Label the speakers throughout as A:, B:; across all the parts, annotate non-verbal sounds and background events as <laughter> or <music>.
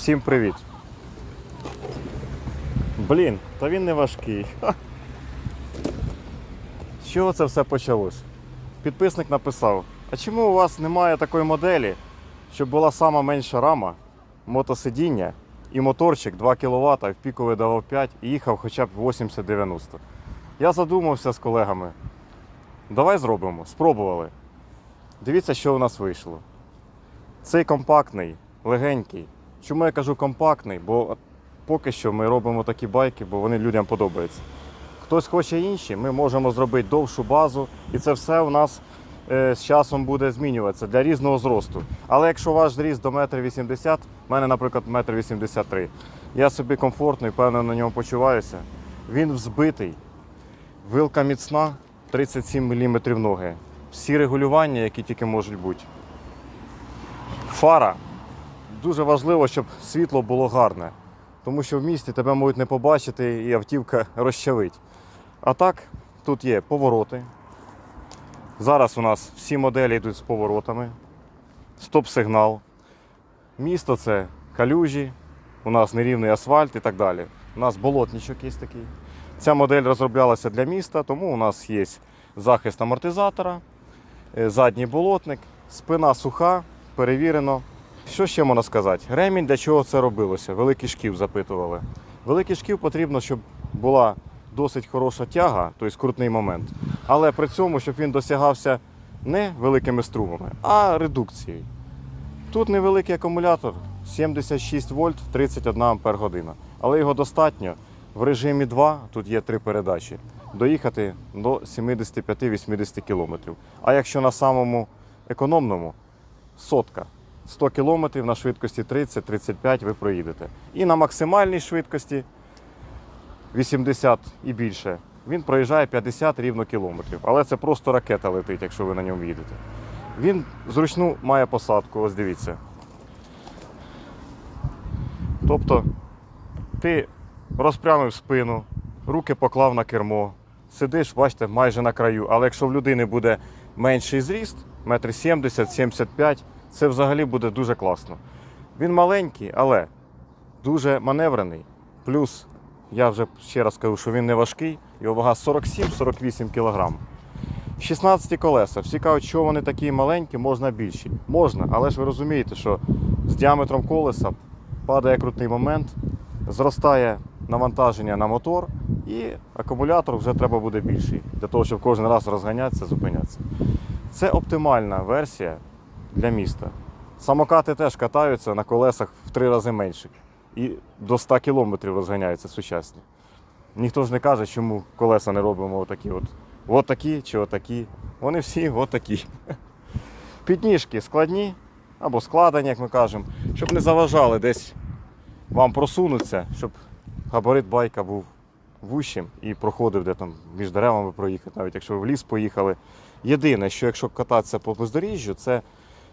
A: Всім привіт. Блін, та він не важкий. З чого це все почалось? Підписник написав: а чому у вас немає такої моделі, щоб була сама менша рама, мотосидіння і моторчик 2 кВт, в піку видавав 5 і їхав хоча б 80-90. Я задумався з колегами. Давай зробимо, спробували. Дивіться, що у нас вийшло. Цей компактний, легенький. Чому я кажу компактний? Бо поки що ми робимо такі байки, бо вони людям подобаються. Хтось хоче інші, ми можемо зробити довшу базу, і це все у нас е, з часом буде змінюватися для різного зросту. Але якщо ваш зріст до 1,80 м, в мене, наприклад, 1,83 м, я собі комфортно і певно на ньому почуваюся. Він взбитий, вилка міцна, 37 мм ноги. Всі регулювання, які тільки можуть бути. Фара. Дуже важливо, щоб світло було гарне, тому що в місті тебе можуть не побачити і автівка розчавить. А так, тут є повороти. Зараз у нас всі моделі йдуть з поворотами, стоп-сигнал. Місто це калюжі, у нас нерівний асфальт і так далі. У нас болотничок є такий. Ця модель розроблялася для міста, тому у нас є захист амортизатора, е, задній болотник, спина суха, перевірено. Що ще можна сказати? Ремінь для чого це робилося? Великий шків запитували. Великий шків потрібно, щоб була досить хороша тяга, тобто крутний момент. Але при цьому, щоб він досягався не великими струмами, а редукцією. Тут невеликий акумулятор 76 вольт 31 ампер година. Але його достатньо в режимі 2, тут є три передачі, доїхати до 75-80 км. А якщо на самому економному сотка. 100 км на швидкості 30-35 ви проїдете. І на максимальній швидкості 80 і більше. Він проїжджає 50 рівно кілометрів. Але це просто ракета летить, якщо ви на ньому їдете. Він зручну має посадку, ось дивіться. Тобто ти розпрямив спину, руки поклав на кермо, сидиш, бачите, майже на краю. Але якщо в людини буде менший зріст, метр 70-75, це взагалі буде дуже класно. Він маленький, але дуже маневрений. Плюс, я вже ще раз кажу, що він не важкий, його вага 47-48 кг. 16 колеса. Всі кажуть, що вони такі маленькі, можна більші. Можна, але ж ви розумієте, що з діаметром колеса падає крутий момент, зростає навантаження на мотор, і акумулятор вже треба буде більший, для того, щоб кожен раз розганятися, зупинятися. Це оптимальна версія для міста. Самокати теж катаються на колесах в три рази менших. І до 100 кілометрів розганяються сучасні. Ніхто ж не каже, чому колеса не робимо отакі от. Отакі чи отакі. Вони всі отакі. <laughs> Підніжки складні або складені, як ми кажемо, щоб не заважали десь вам просунутися, щоб габарит байка був вущим і проходив де там між деревами проїхати, навіть якщо ви в ліс поїхали. Єдине, що якщо кататися по бездоріжжю, це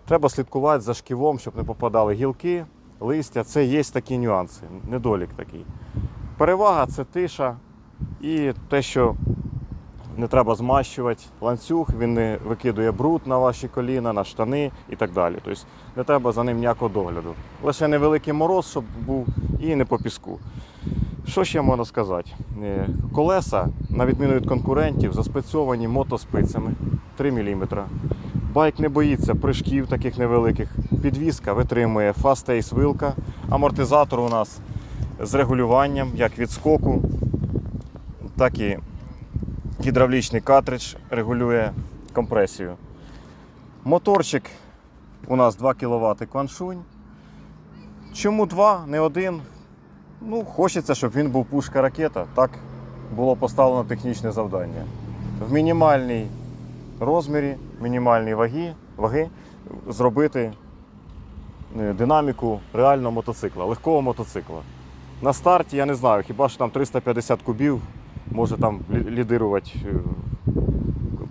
A: треба слідкувати за шківом, щоб не попадали гілки, листя. Це є такі нюанси, недолік такий. Перевага це тиша і те, що не треба змащувати ланцюг, він не викидує бруд на ваші коліна, на штани і так далі. Тобто не треба за ним ніякого догляду. Лише невеликий мороз, щоб був, і не по піску. Що ще можна сказати? Е, Колеса, на відміну від конкурентів, заспецьовані мотоспицями 3 мм. Байк не боїться прыжків таких невеликих. Підвізка витримує фастейс вилка. Амортизатор у нас з регулюванням як від скоку, так і гідравлічний картридж регулює компресію. Моторчик у нас 2 кВт кваншунь. Чому 2, не один? Ну, хочеться, щоб він був пушка-ракета. Так було поставлено технічне завдання. В мінімальній розмірі, мінімальній ваги, ваги зробити е, динаміку реального мотоцикла, легкого мотоцикла. На старті я не знаю, хіба що там 350 кубів може там лідирувати е,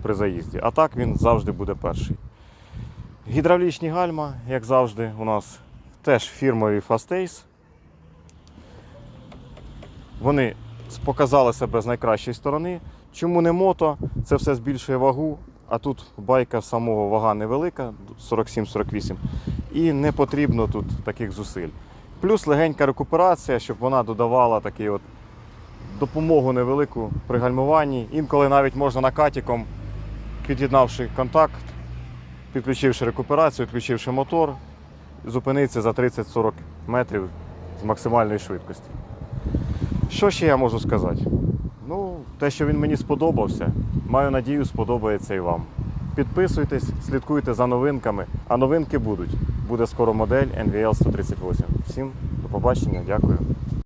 A: при заїзді. А так він завжди буде перший. Гідравлічні гальма, як завжди, у нас теж фірмові Fastace. Вони показали себе з найкращої сторони. Чому не мото? Це все збільшує вагу, а тут байка самого вага невелика, 47-48, і не потрібно тут таких зусиль. Плюс легенька рекуперація, щоб вона додавала такий от допомогу невелику при гальмуванні. Інколи навіть можна накатіком, під'єднавши контакт, підключивши рекуперацію, відключивши мотор, зупинитися за 30-40 метрів з максимальної швидкості. Що ще я можу сказати? Ну, те, що він мені сподобався, маю надію, сподобається і вам. Підписуйтесь, слідкуйте за новинками, а новинки будуть. Буде скоро модель NVL 138. Всім до побачення, дякую.